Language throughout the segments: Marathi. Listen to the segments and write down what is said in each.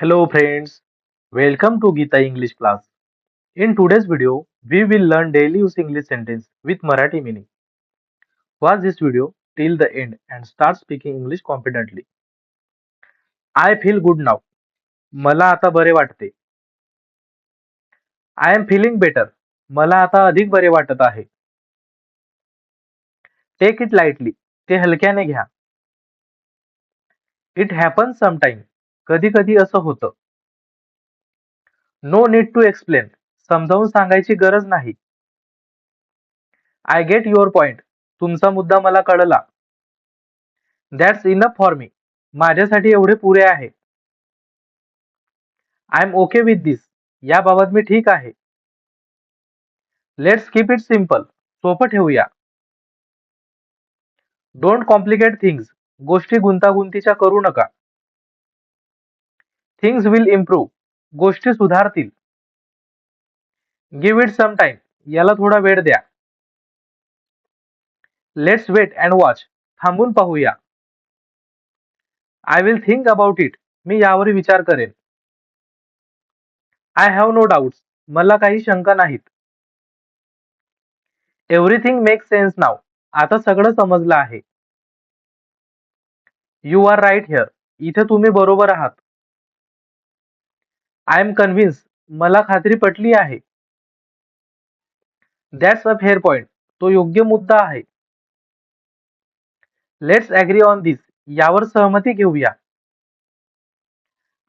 Hello friends, welcome to Gita English class. In today's video, we will learn daily use English sentence with Marathi meaning. Watch this video till the end and start speaking English confidently. I feel good now. मला आता बरे वाटते. I am feeling better. मला आता अधिक बरे वाटत आहे. Take it lightly. ते हलक्याने घ्या. It happens sometime. कधी कधी असं होतं. नो नीड टू एक्सप्लेन समजावून सांगायची गरज नाही. आय गेट युअर पॉइंट तुमचा मुद्दा मला कळला. दॅट्स इनफ फॉर मी माझ्यासाठी एवढे पुरे आहे. I am okay with this याबाबत मी ठीक आहे. लेट्स कीप इट सिंपल सोपं ठेवूया. डोंट कॉम्प्लिकेट थिंग्स गोष्टी गुंतागुंतीच्या करू नका. थिंग्स विल इम्प्रूव्ह गोष्टी सुधारतील. गिव्ह इट सम टाइम याला थोडा वेळ द्या. लेट्स वेट अँड वॉच थांबून पाहूया. I will think about it मी यावर विचार करेन. आय हॅव नो डाऊट मला काही शंका नाहीत. एव्हरीथिंग मेक सेन्स नाव आता सगळं समजलं आहे. यू आर राईट हिअर इथे तुम्ही बरोबर आहात. आय एम कन्व्हिन्स मला खात्री पटली आहे. दॅट्स अ फेअर पॉइंट तो योग्य मुद्दा आहे. लेट्स ॲग्री ऑन दिस यावर सहमती घेऊया.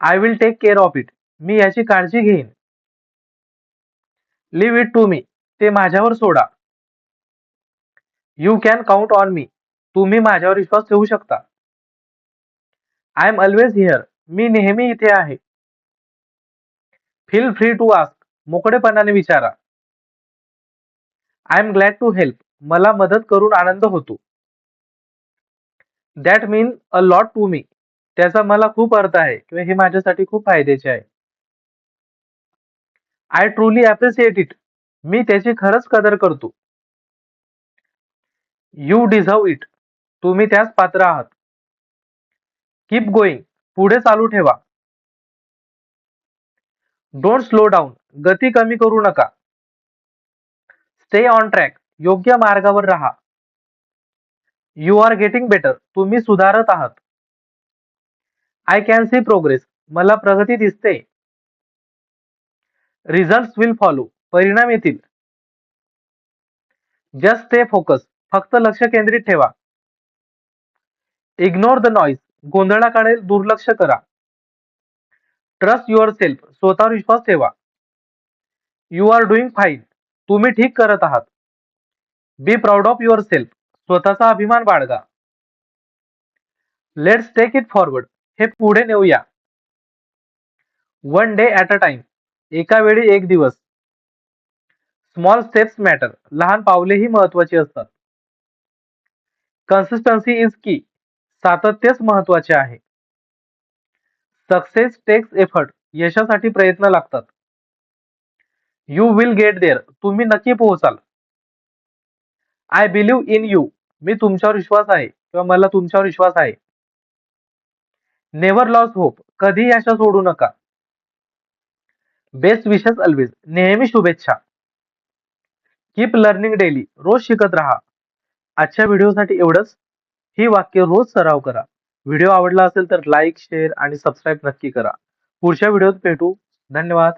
I will take care of it मी याची काळजी घेईन. लिव्ह इट टू मी ते माझ्यावर सोडा. You can count on me तुम्ही माझ्यावर विश्वास ठेवू शकता. आय एम ऑलवेज हिअर मी नेहमी इथे आहे. फील फ्री टू आस्क मोकळेपणाने विचारा. I am glad to help मला मदत करून आनंद होतो. That mean a lot to me त्याचा मला खूप अर्थ आहे किंवा हे माझ्यासाठी खूप फायद्याचे आहे. आय ट्रुली अप्रिसिएट इट मी त्याची खरंच कदर करतो. यू डिझर्व इट तुम्ही त्यास पात्र आहात. कीप गोईंग पुढे चालू ठेवा. डोंट स्लो डाऊन गती कमी करू नका. स्टे ऑन ट्रॅक योग्य मार्गावर राहा. यू आर गेटिंग बेटर तुम्ही सुधारत आहात. आय कॅन सी प्रोग्रेस मला प्रगती दिसते. रिझल्ट विल फॉलो परिणाम येतील. जस्ट स्टे फोकस फक्त लक्ष केंद्रित ठेवा. इग्नोर द नॉईज गोंधळाकडे दुर्लक्ष करा. ट्रस्ट युअर सेल्फ स्वतःवर विश्वास ठेवा. यू आर डुईंग फाईन तुम्ही ठीक करत आहात. Be proud of yourself स्वतःचा अभिमान बाळगा. लेट्स टेक इट फॉरवर्ड हे पुढे नेऊया. One day at a time एका वेळी एक दिवस. स्मॉल स्टेप्स मॅटर लहान पावलेही महत्वाची असतात. कन्सिस्टन्सी इज की सातत्यच महत्त्वाचे आहे. सक्सेस टेक्स एफर्ट यशासाठी प्रयत्न लागतात. यू विल गेट देअर तुम्ही नक्की पोहोचाल. आय बिलीव्ह इन यू मी तुमच्यावर विश्वास आहे. किंवा मला तुमच्यावर विश्वास आहे. नेव्हर लॉस होप कधी आशा सोडू नका. बेस्ट विशेस अल्वेज नेहमी शुभेच्छा. कीप लर्निंग डेली रोज शिकत राहा. आजच्या व्हिडिओसाठी एवढंच. ही वाक्य रोज सराव करा. व्हिडिओ आवडला असेल तर लाईक शेअर आणि सबस्क्राईब नक्की करा. पुढच्या व्हिडिओत भेटू. धन्यवाद.